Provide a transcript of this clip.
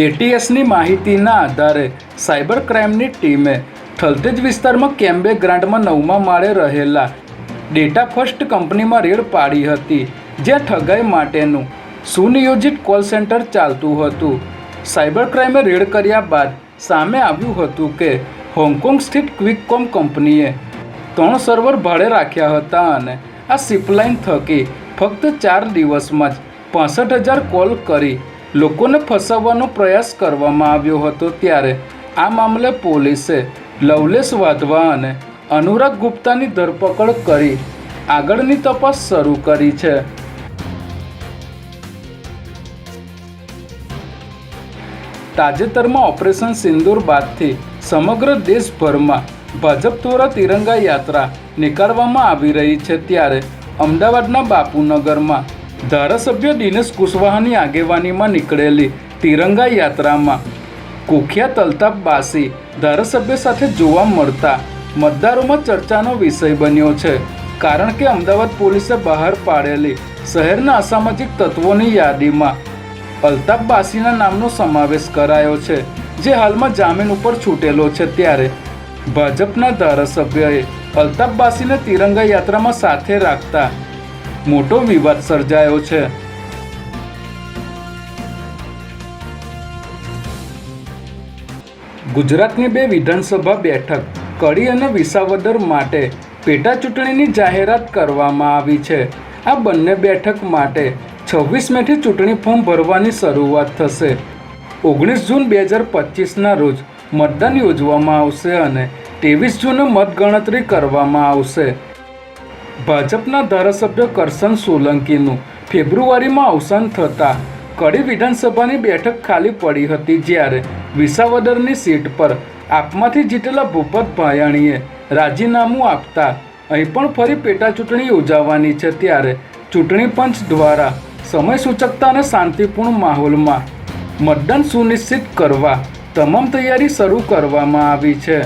એટીએસની માહિતીના આધારે સાયબર ક્રાઇમની ટીમે થલતેજ વિસ્તારમાં કેમ્બે ગ્રાન્ડમાં નવમા માળે રહેલા ડેટા ફર્સ્ટ કંપનીમાં રેડ પાડી હતી જ્યાં ઠગાઈ માટેનું સુનિયોજિત કોલ સેન્ટર ચાલતું હતું. સાયબર ક્રાઇમે રેડ કર્યા બાદ સામે આવ્યું હતું કે હોંગકોંગ સ્થિત ક્વિકકોમ કંપનીએ ત્રણ સર્વર ભાડે રાખ્યા હતા અને આ સિપલાઇન થકી ફક્ત ચાર દિવસમાં જ પાસઠ હજાર કોલ કરી લોકોને ફસાવવાનો પ્રયાસ કરવામાં આવ્યો હતો ત્યારે આ મામલે પોલીસે લવલેશ વાધવા અને અનુરાગ ગુપ્તાની ધરપકડ કરી આગળની તપાસ શરૂ કરી છે. તાજેતરમાં ઓપરેશન સિંદૂર બાદથી સમગ્ર દેશભરમાં ભાજપ દ્વારા તિરંગા યાત્રા નીકાળવામાં આવી રહી છે ત્યારે અમદાવાદના બાપુનગરમાં ધારાસભ્ય દિનેશ કુશવાહાની આગેવાનીમાં નીકળેલી તિરંગા યાત્રામાં કુખ્યાત અલ્તાફ બાસી ધારાસભ્ય સાથે જોવા મળતા મતદારોમાં ચર્ચાનો વિષય બન્યો છે. કારણ કે અમદાવાદ પોલીસે બહાર પાડેલી શહેરના અસામાજિક તત્વોની યાદીમાં અલ્તાફ બાસીના નામનો સમાવેશ કરાયો છે, જે હાલમાં જામીન ઉપર છૂટેલો છે. ત્યારે ભાજપના ધારાસભ્યએ અલ્તાફ બાસીને તિરંગા યાત્રામાં સાથે રાખતા મોટો વિવાદ સર્જાયો છે. ગુજરાતની બે વિધાનસભા બેઠક, કડી અને વિસાવદર માટે પેટા ચૂંટણીની જાહેરાત કરવામાં આવી છે. આ બંને બેઠક માટે છવ્વીસ મેથી ચૂંટણી ફોર્મ ભરવાની શરૂઆત થશે. ઓગણીસ જૂન બે હજાર પચીસના રોજ મતદાન યોજવામાં આવશે અને ત્રેવીસ જૂને મતગણતરી કરવામાં આવશે. ભાજપના ધારાસભ્ય કરસન સોલંકીનું ફેબ્રુઆરીમાં અવસાન થતાં કડી વિધાનસભાની બેઠક ખાલી પડી હતી જ્યારે વિસાવદરની સીટ પર આપમાંથી જીતેલા ભૂપત ભાયાણીએ રાજીનામું આપતા અહીં પણ ફરી પેટા ચૂંટણી યોજાવાની છે ત્યારે ચૂંટણી પંચ દ્વારા સમય સૂચકતા અને શાંતિપૂર્ણ માહોલમાં મતદાન સુનિશ્ચિત કરવા તમામ તૈયારી શરૂ કરવામાં આવી છે.